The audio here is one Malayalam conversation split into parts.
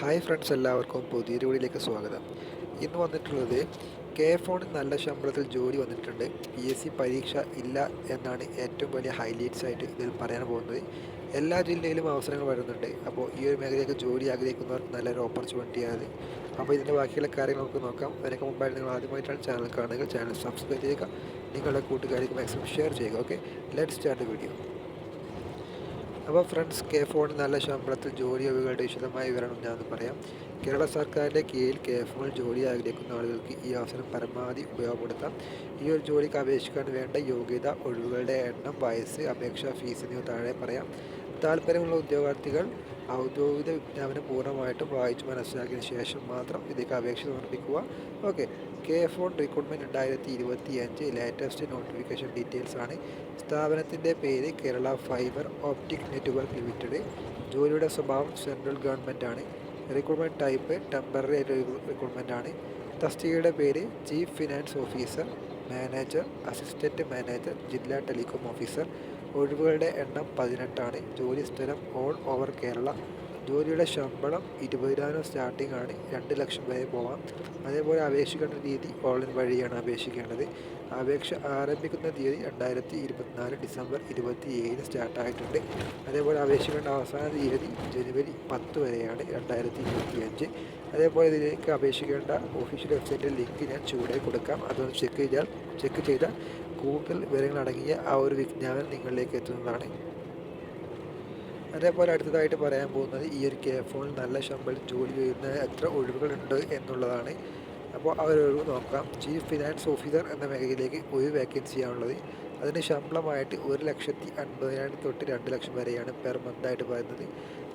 ഹായ് ഫ്രണ്ട്സ് എല്ലാവർക്കും പുതിയൊരു വീടിലേക്ക് സ്വാഗതം. ഇന്ന് വന്നിട്ടുള്ളത് കെ ഫോണിൽ നല്ല ശമ്പളത്തിൽ ജോലി വന്നിട്ടുണ്ട്. പി എസ് സി പരീക്ഷ ഇല്ല എന്നാണ് ഏറ്റവും വലിയ ഹൈലൈറ്റ്സ് ആയിട്ട് ഇതിൽ പറയാൻ പോകുന്നത്. എല്ലാ ജില്ലയിലും അവസരങ്ങൾ വരുന്നുണ്ട്. അപ്പോൾ ഈ ഒരു മേഖലയിലേക്ക് ജോലി ആഗ്രഹിക്കുന്നവർക്ക് നല്ലൊരു ഓപ്പർച്യൂണിറ്റിയാണ് അപ്പോൾ ഇതിന്റെ ബാക്കിയുള്ള കാര്യങ്ങൾ നമുക്ക് നോക്കാം. അതിനൊക്കെ മുമ്പായിട്ട് നിങ്ങൾ ആദ്യമായിട്ടാണ് ചാനൽ കാണുക ചാനൽ സബ്സ്ക്രൈബ് ചെയ്യുക. നിങ്ങളുടെ കൂട്ടുകാർക്ക് മാക്സിമം ഷെയർ ചെയ്യുക. ഓക്കെ ലെറ്റ് സ്റ്റാർട്ട് വീഡിയോ അപ്പോൾ ഫ്രണ്ട്സ് കെ ഫോണിൽ നല്ല ശമ്പളത്തിൽ ജോലി ഒഴിവുകളുടെ വിശദമായ വിവരണം ഞാനൊന്ന് പറയാം. കേരള സർക്കാരിന്റെ കീഴിൽ കെ ഫോണിൽ ജോലി ആഗ്രഹിക്കുന്ന ആളുകൾക്ക് ഈ അവസരം പരമാവധി ഉപയോഗപ്പെടുത്താം. ഈ ഒരു ജോലിക്ക് അപേക്ഷിക്കാൻ വേണ്ട യോഗ്യത ഒഴിവുകളുടെ എണ്ണം വയസ്സ് അപേക്ഷാ ഫീസ് എന്നിവ താഴെ പറയാം. താല്പര്യമുള്ള ഉദ്യോഗാർത്ഥികൾ ഔദ്യോഗിക വിജ്ഞാപനം പൂർണമായിട്ടും വായിച്ച് മനസ്സിലാക്കിയതിന് ശേഷം മാത്രം ഇതിലേക്ക് അപേക്ഷ സമർപ്പിക്കുക. ഓക്കെ കെ ഫോൺ റിക്രൂട്ട്മെന്റ് രണ്ടായിരത്തി ഇരുപത്തി അഞ്ച് ലേറ്റസ്റ്റ് നോട്ടിഫിക്കേഷൻ ഡീറ്റെയിൽസ് ആണ്. സ്ഥാപനത്തിന്റെ പേര് Kerala fibre optic network limited ജോലിയുടെ സ്വഭാവം സെൻട്രൽ ഗവൺമെന്റ് ആണ്. റിക്രൂട്ട്മെന്റ് ടൈപ്പ് ടെമ്പററി റിക്രൂട്ട്മെന്റ് ആണ്. തസ്തികയുടെ പേര് chief finance officer manager assistant manager ജില്ലാ ടെലികോം ഓഫീസർ ഒഴിവുകളുടെ എണ്ണം പതിനെട്ടാണ്. ജോലി സ്ഥലം ഓൾ ഓവർ കേരള. ജോലിയുടെ ശമ്പളം ഇരുപതിനായിരം സ്റ്റാർട്ടിംഗ് ആണ്. രണ്ട് ലക്ഷം വരെ പോവാം. അതേപോലെ അപേക്ഷിക്കേണ്ട രീതി ഓൺലൈൻ വഴിയാണ് അപേക്ഷിക്കേണ്ടത്. അപേക്ഷ ആരംഭിക്കുന്ന തീയതി രണ്ടായിരത്തി ഇരുപത്തിനാല് ഡിസംബർ ഇരുപത്തി ഏഴിന് സ്റ്റാർട്ടായിട്ടുണ്ട് അതേപോലെ അപേക്ഷിക്കേണ്ട അവസാന തീയതി ജനുവരി പത്ത് വരെയാണ് രണ്ടായിരത്തി ഇരുപത്തി അഞ്ച് അതേപോലെ ഇതിലേക്ക് അപേക്ഷിക്കേണ്ട ഒഫീഷ്യൽ വെബ്സൈറ്റിൽ ലിങ്ക് ഞാൻ ചുവടെ കൊടുക്കാം. അതൊന്ന് ചെക്ക് ചെയ്താൽ ചെക്ക് ചെയ്താൽ കൂടുതൽ വിവരങ്ങളടങ്ങിയ ആ ഒരു വിജ്ഞാപനം നിങ്ങളിലേക്ക് എത്തുന്നതാണ്. അതേപോലെ അടുത്തതായിട്ട് പറയാൻ പോകുന്നത് ഈ ഒരു കെ ഫോണിൽ നല്ല ശമ്പളം ജോലി ചെയ്യുന്ന എത്ര ഒഴിവുകളുണ്ട് എന്നുള്ളതാണ്. അപ്പോൾ ഒരു ഒഴിവ് നോക്കാം. ചീഫ് ഫിനാൻസ് ഓഫീസർ എന്ന മേഖലയിലേക്ക് ഒരു വേക്കൻസിയാണുള്ളത് അതിന് ശമ്പളമായിട്ട് ഒരു ലക്ഷത്തി അൻപതിനായിരം തൊട്ട് രണ്ട് ലക്ഷം വരെയാണ് പെർ മന്ത് ആയിട്ട് പറയുന്നത്.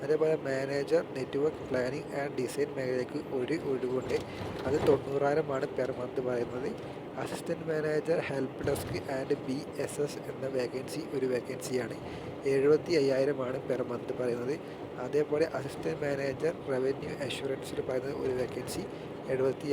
അതേപോലെ manager network planning and design മേഖലയ്ക്ക് ഒരു ഒഴിവുണ്ട്. അത് തൊണ്ണൂറായിരമാണ് പെർ മന്ത് പറയുന്നത്. Assistant manager help desk and B S S എന്ന വേക്കൻസി ഒരു വേക്കൻസിയാണ് എഴുപത്തി അയ്യായിരമാണ് പെർ മന്ത് പറയുന്നത്. അതേപോലെ അസിസ്റ്റന്റ് മാനേജർ റവന്യൂ അഷുറൻസിൽ പറയുന്നത് ഒരു വേക്കൻസി എഴുപത്തി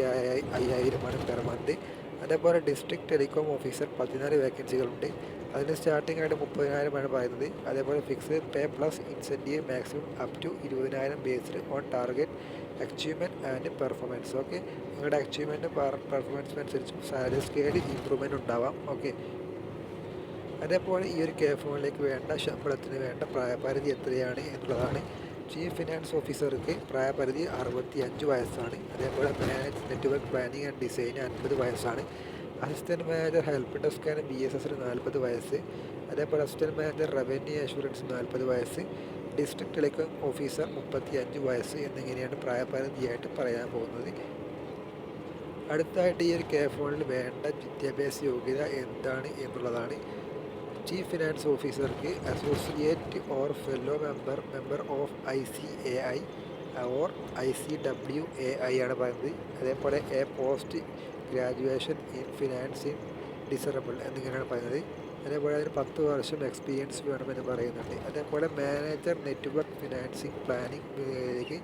അയ്യായിരമാണ് പെർ മന്ത് അതേപോലെ ഡിസ്ട്രിക്ട് ടെലികോം ഓഫീസർ പതിനാല് വേക്കൻസികളുണ്ട് അതിന് സ്റ്റാർട്ടിംഗ് ആയിട്ട് മുപ്പതിനായിരമാണ് പറയുന്നത്. അതേപോലെ fixed pay plus incentive maximum up to ഇരുപതിനായിരം based on target achievement and performance okay നിങ്ങളുടെ അച്ചീവ്മെന്റ് പെർഫോമൻസ് അനുസരിച്ച് സാലറി സ്കെയിൽ ഇമ്പ്രൂവ്മെന്റ് ഉണ്ടാവാം. ഓക്കെ അതേപോലെ ഈ ഒരു കെ ഫോണിലേക്ക് വേണ്ട ശമ്പളത്തിന് വേണ്ട പ്രായപരിധി എത്രയാണ് എന്നുള്ളതാണ് ചീഫ് ഫിനാൻസ് ഓഫീസർക്ക് പ്രായപരിധി അറുപത്തി അഞ്ച് വയസ്സാണ്. അതേപോലെ manage network planning and design അൻപത് വയസ്സാണ്. Assistant manager help desk and B S എസിന് നാൽപ്പത് വയസ്സ്. അതേപോലെ അസിസ്റ്റന്റ് മാനേജർ റവന്യൂ അഷുറൻസ് നാൽപ്പത് വയസ്സ്. ഡിസ്ട്രിക്ട് ടെലികോം ഓഫീസർ മുപ്പത്തി അഞ്ച് വയസ്സ് എന്നിങ്ങനെയാണ് പ്രായപരിധിയായിട്ട് പറയാൻ പോകുന്നത്. അടുത്തായിട്ട് ഈ ഒരു കെ ഫോണിൽ വേണ്ട വിദ്യാഭ്യാസ യോഗ്യത എന്താണ് എന്നുള്ളതാണ്. ചീഫ് ഫിനാൻസ് ഓഫീസർക്ക് associate or fellow member member of I C A I or I C W A I ആണ് പറയുന്നത്. അതേപോലെ a post graduation in finance in desirable എന്നിങ്ങനെയാണ് പറയുന്നത്. അതേപോലെ അതിന് പത്ത് വർഷം എക്സ്പീരിയൻസ് വേണമെന്ന് പറയുന്നുണ്ട്. അതേപോലെ manager network financing planning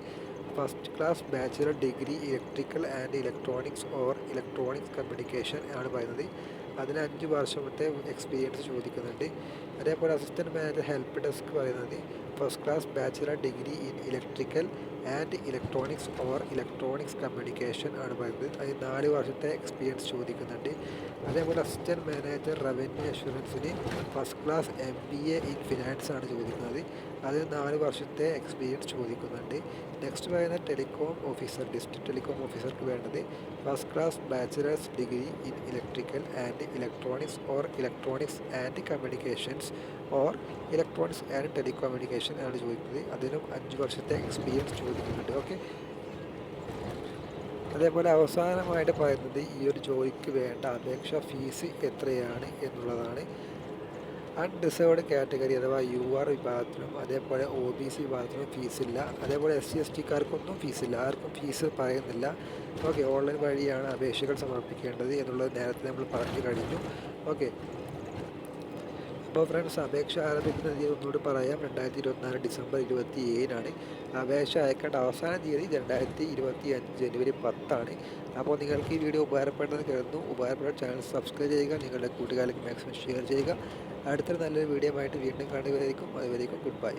first class bachelor degree electrical and electronics or electronics communication ആണ് പറയുന്നത്. അതിന് അഞ്ച് വർഷത്തെ എക്സ്പീരിയൻസ് ചോദിക്കുന്നുണ്ട്. അതേപോലെ അസിസ്റ്റന്റ് മാനേജർ ഹെൽപ്പ് ഡെസ്ക് പറയുന്നത് first class bachelor degree in electrical and electronics or electronics communication ആണ് പറയുന്നത്. അതിന് നാല് വർഷത്തെ എക്സ്പീരിയൻസ് ചോദിക്കുന്നുണ്ട്. അതേപോലെ assistant manager revenue അഷുറൻസിന് first class M B A in finance ആണ് ചോദിക്കുന്നത്. അതിന് നാല് വർഷത്തെ എക്സ്പീരിയൻസ് ചോദിക്കുന്നുണ്ട്. നെക്സ്റ്റ് പറയുന്ന ടെലികോം ഓഫീസർ ഡിസ്ട്രിക്ട് ടെലികോം ഓഫീസർക്ക് വേണ്ടത് first class bachelors degree in electrical and electronics or electronics and communications or electronics and telecommunication ആണ് ചോദിക്കുന്നത്. അതിനും അഞ്ച് വർഷത്തെ എക്സ്പീരിയൻസ് ചോദിക്കുന്നുണ്ട്. ഓക്കെ അതേപോലെ അവസാനമായിട്ട് പറയുന്നത് ഈ ഒരു ജോലിക്ക് വേണ്ട അപേക്ഷ ഫീസ് എത്രയാണ് എന്നുള്ളതാണ്. അൺറിസേർവ്ഡ് കാറ്റഗറി അഥവാ യു ആർ വിഭാഗത്തിനും അതേപോലെ ഒ ബി സി വിഭാഗത്തിനും ഫീസില്ല അതേപോലെ എസ് സി എസ് ടിക്കാർക്കൊന്നും ഫീസില്ല ആർക്കും ഫീസ് പറയുന്നില്ല. ഓക്കെ ഓൺലൈൻ വഴിയാണ് അപേക്ഷകൾ സമർപ്പിക്കേണ്ടത് എന്നുള്ളത് നേരത്തെ നമ്മൾ പറഞ്ഞു കഴിഞ്ഞു. ഓക്കെ അപ്പോൾ ഫ്രണ്ട്സ് അപേക്ഷ ആരംഭിക്കുന്ന തീയതി ഒന്നുകൂടി പറയാം. രണ്ടായിരത്തി ഇരുപത്തിനാല് ഡിസംബർ ഇരുപത്തി ഏഴിനാണ് അപേക്ഷ അയക്കേണ്ട അവസാന തീയതി രണ്ടായിരത്തി ഇരുപത്തി അഞ്ച് ജനുവരി പത്താണ്. അപ്പോൾ നിങ്ങൾക്ക് ഈ വീഡിയോ ഉപകാരപ്പെടുന്നത് കരുതുന്നു. ഉപകാരപ്പെട്ട ചാനൽ സബ്സ്ക്രൈബ് ചെയ്യുക നിങ്ങളുടെ കൂട്ടുകാർക്ക് മാക്സിമം ഷെയർ ചെയ്യുക. അടുത്തൊരു നല്ലൊരു വീഡിയോ ആയിട്ട് വീണ്ടും കാണുകയായിരിക്കും അതുവരേക്കും ഗുഡ് ബൈ